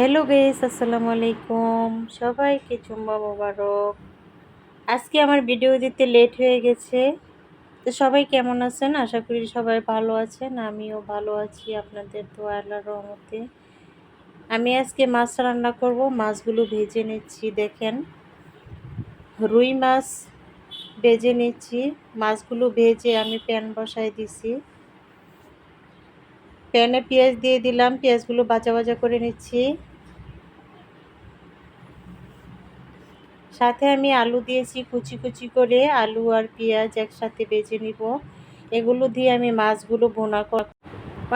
Hello guess আসসালামু আলাইকুম। সবাইকে চুম্বা মোবারক। আজকে আমার ভিডিও দিতে লেট হয়ে গেছে। তো সবাই কেমন আছেন? আশা করি সবাই ভালো আছেন। আমিও ভালো আছি আপনাদের তো আল্লাহর রহমতে। আমি আজকে মাছ রান্না করব। মাছগুলো ভেজে নিচ্ছি, দেখেন। রুই মাছ ভেজে নিচ্ছি। মাছগুলো ভেজে আমি প্যান বসাই দিছি। প্যানে পেঁয়াজ দিয়ে দিলাম। পেঁয়াজগুলো বাজা বাজা করে নিচ্ছি। সাথে আমি আলু দিয়েছি কুচি কুচি করে, আলু আর পেঁয়াজ একসাথে বেজে নিব। এগুলো দিয়ে আমি মাছগুলো বোনা কর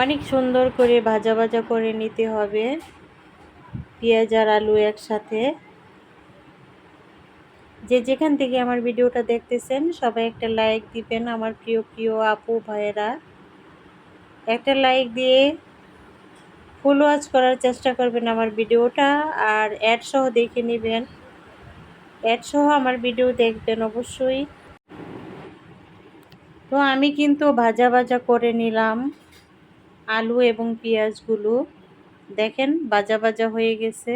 অনেক সুন্দর করে ভাজা ভাজা করে নিতে হবে। পেঁয়াজ আর আলু একসাথে। যে যেখান থেকে আমার ভিডিওটা দেখতেছেন, সবাই একটা লাইক দিবেন আমার প্রিয় প্রিয় আপু, ভাইয়েরা। একটা লাইক দিয়ে ফুল ওয়াচ করার চেষ্টা করবেন আমার ভিডিওটা, আর অ্যাড সহ দেখে নেবেন। অ্যাড সহ আমার ভিডিও দেখবেন অবশ্যই। তো আমি কিন্তু ভাজা ভাজা করে নিলাম আলু এবং পেঁয়াজগুলো। দেখেন, ভাজা ভাজা হয়ে গেছে।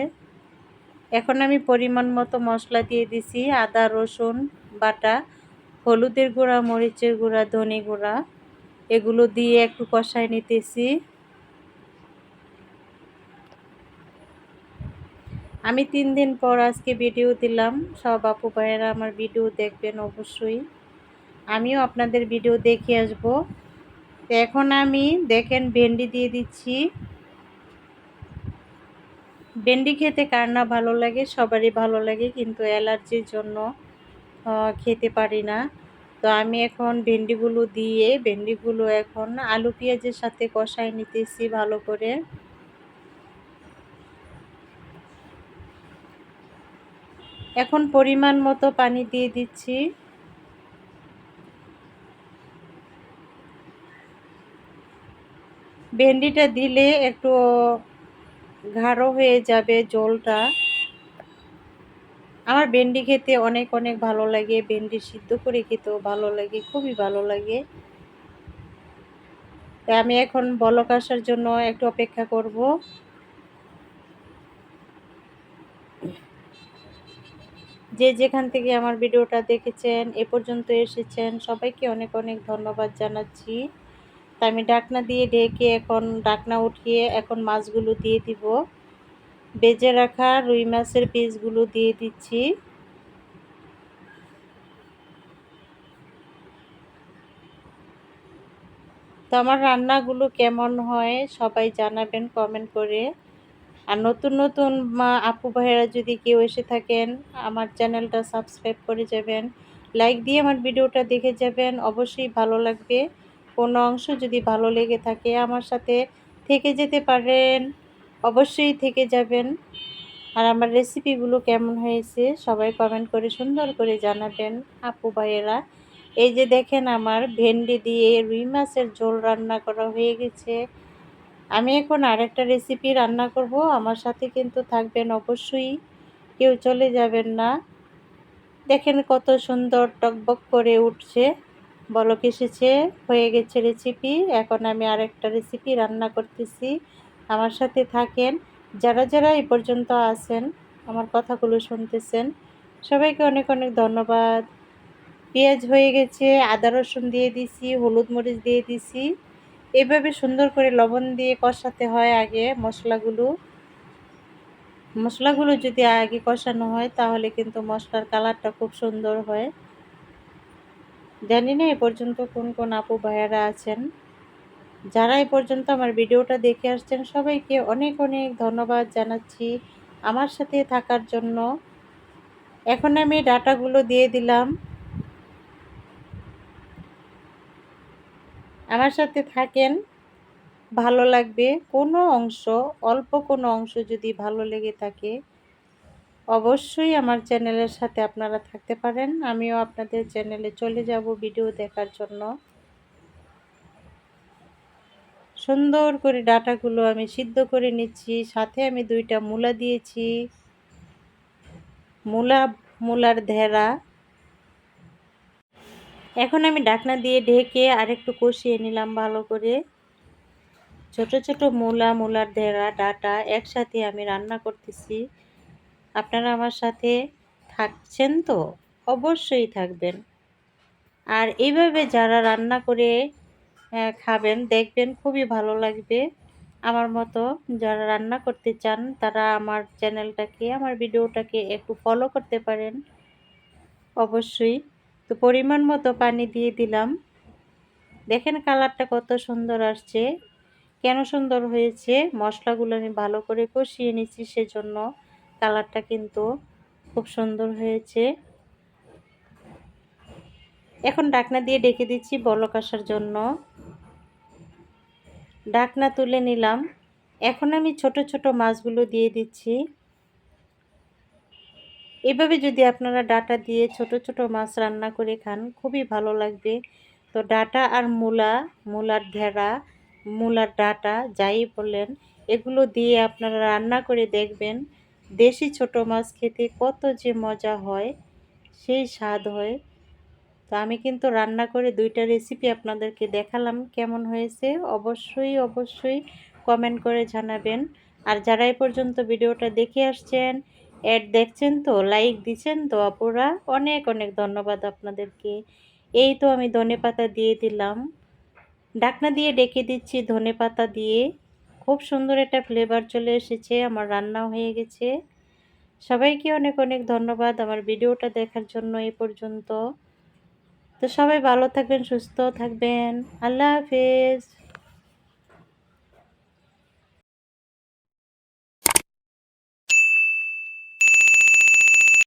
এখন আমি পরিমাণ মতো মশলা দিয়ে দিছি, আদা, রসুন, বাটা, হলুদের গুঁড়া, মরিচের গুঁড়া, ধনে গুঁড়া। এগুলো দিয়ে একটু কষায় নিতেছি। আমি তিন দিন পর আজকে ভিডিও দিলাম। সব আপু ভাইয়েরা আমার ভিডিও দেখবেন অবশ্যই। আমিও আপনাদের ভিডিও দেখে আসব। তো এখন আমি দেখেন ভেন্ডি দিয়ে দিচ্ছি। ভেন্ডি খেতে কার না ভালো লাগে? সবারই ভালো লাগে, কিন্তু অ্যালার্জির জন্য খেতে পারি না। তো আমি এখন ভেন্ডিগুলো দিয়ে, ভেন্ডিগুলো এখন আলু পেঁয়াজের সাথে কষাই নিতেছি ভালো করে। এখন পরিমাণ মতো পানি দিয়ে দিচ্ছি। ভেন্ডিটা দিলে একটু গাঢ় হয়ে যাবে জলটা। আমার ভেন্ডি খেতে অনেক অনেক ভালো লাগে, ভেন্ডি সিদ্ধ করে খেতেও ভালো লাগে, খুবই ভালো লাগে। তাই আমি এখন বলক আসার জন্য একটু অপেক্ষা করব। যে যেখান থেকে আমার ভিডিওটা দেখেছেন, এ পর্যন্ত এসেছেন, সবাইকে অনেক অনেক ধন্যবাদ জানাচ্ছি। তা আমি ডাকনা দিয়ে ঢেকে এখন ডাকনা উঠিয়ে এখন মাছগুলো দিয়ে দিব। বেজে রাখা রুই মাছের পিসগুলো দিয়ে দিচ্ছি। তো আমার রান্নাগুলো কেমন হয় সবাই জানাবেন কমেন্ট করে। আর নতুন নতুন আপু ভাইয়েরা যদি কেউ এসে থাকেন, আমার চ্যানেলটা সাবস্ক্রাইব করে যাবেন, লাইক দিয়ে আমার ভিডিওটা দেখে যাবেন, অবশ্যই ভালো লাগবে। কোনো অংশ যদি ভালো লেগে থাকে আমার সাথে থেকে যেতে পারেন, অবশ্যই থেকে যাবেন। আর আমার রেসিপিগুলো কেমন হয়েছে সবাই কমেন্ট করে সুন্দর করে জানাবেন আপু ভাইয়েরা। এই যে দেখেন আমার ভেন্ডি দিয়ে রুই মাছের ঝোল রান্না করা হয়ে গেছে। আমি এখন আরেকটা রেসিপি রান্না করব। আমার সাথে কিন্তু থাকবেন অবশ্যই। কেউ চলে যাবেন না। দেখেন কত সুন্দর টকবক করে উঠছে। বলক এসেছে, হয়ে গেছে রেসিপি এখন আমি আরেকটা রেসিপি রান্না করতেছি। আমার সাথে থাকেন। যারা যারা এই পর্যন্ত আছেন, আমার কথাগুলো শুনতেছেন, সবাইকে অনেক অনেক ধন্যবাদ। পেঁয়াজ হয়ে গেছে, আদা রসুন দিয়ে দিছি, হলুদ মরিচ দিয়ে দিছি। এভাবে সুন্দর করে লবণ দিয়ে কষাতে হয় আগে মশলাগুলো। মশলাগুলো যদি আগে কষানো হয়, তাহলে কিন্তু মশলার কালারটা খুব সুন্দর হয়। জানি না এ পর্যন্ত কোন কোন আপু ভাইয়ারা আছেন। যারা এ পর্যন্ত আমার ভিডিওটা দেখে আসছেন, সবাইকে অনেক অনেক ধন্যবাদ জানাচ্ছি আমার সাথে থাকার জন্য। এখন আমি ডাটাগুলো দিয়ে দিলাম। আমার সাথে থাকেন, ভালো লাগবে। কোনো অংশ, অল্প কোনো অংশ যদি ভালো লেগে থাকে, অবশ্যই আমার চ্যানেলের সাথে আপনারা থাকতে পারেন। আমিও আপনাদের চ্যানেলে চলে যাব ভিডিও দেখার জন্য। সুন্দর করে ডাটাগুলো আমি সিদ্ধ করে নিচ্ছি। সাথে আমি দুইটা মূলা দিয়েছি। মূলা, মূলার ধেরা এখন আমি ডাকনা দিয়ে ঢেকে আরেকটু কষিয়ে নিলাম ভালো করে। ছোট ছোট মূলা, মূলার দেড়া, ডাটা একসাথে আমি রান্না করতেছি। আপনারা আমার সাথে থাকছেন তো? অবশ্যই থাকবেন। আর এইভাবে যারা রান্না করে খাবেন, দেখবেন খুবই ভালো লাগবে। আমার মতো যারা রান্না করতে চান, তারা আমার চ্যানেলটাকে, আমার ভিডিওটাকে একটু ফলো করতে পারেন। অবশ্যই। তো পরিমাণ মতো পানি দিয়ে দিলাম। দেখেন কালারটা কত সুন্দর আসছে। কেন সুন্দর হয়েছে? মশলাগুলো আমি ভালো করে কষিয়ে নিচ্ছি, সেজন্য কালারটা কিন্তু খুব সুন্দর হয়েছে। এখন ডাকনা দিয়ে ডেকে দিচ্ছি বলক আসার জন্য। ডাকনা তুলে নিলাম। এখন আমি ছোট ছোট মাছগুলো দিয়ে দিচ্ছি। এভাবে যদি আপনারা ডাটা দিয়ে ছোট ছোট মাছ রান্না করে খান, খুবই ভালো লাগবে। তো ডাটা আর মূলা, মূলার ঘেরা, মূলার ডাটা, যাই বললেন এগুলো দিয়ে আপনারা রান্না করে দেখবেন, দেশি ছোট মাছ খেতে কত যে মজা হয়, সেই স্বাদ হয়। তো আমি কিন্তু রান্না করে দুইটা রেসিপি আপনাদেরকে দেখালাম, কেমন হয়েছে, অবশ্যই অবশ্যই কমেন্ট করে জানাবেন। আর যারা এই পর্যন্ত ভিডিওটা দেখে আসছেন অ্যাড দেখছেন তো লাইক দিচ্ছেন তো আপুরা অনেক অনেক ধন্যবাদ আপনাদেরকে। এই তো আমি ধনে পাতা দিয়ে দিলাম। ডাকনা দিয়ে ডেকে দিচ্ছি ধনে পাতা দিয়ে। খুব সুন্দর একটা ফ্লেভার চলে এসেছে, আমার রান্না হয়ে গেছে। সবাইকে অনেক অনেক ধন্যবাদ আমার ভিডিওটা দেখার জন্য এই পর্যন্ত। তো সবাই ভালো থাকবেন, সুস্থ থাকবেন। আল্লাহ হাফেজ।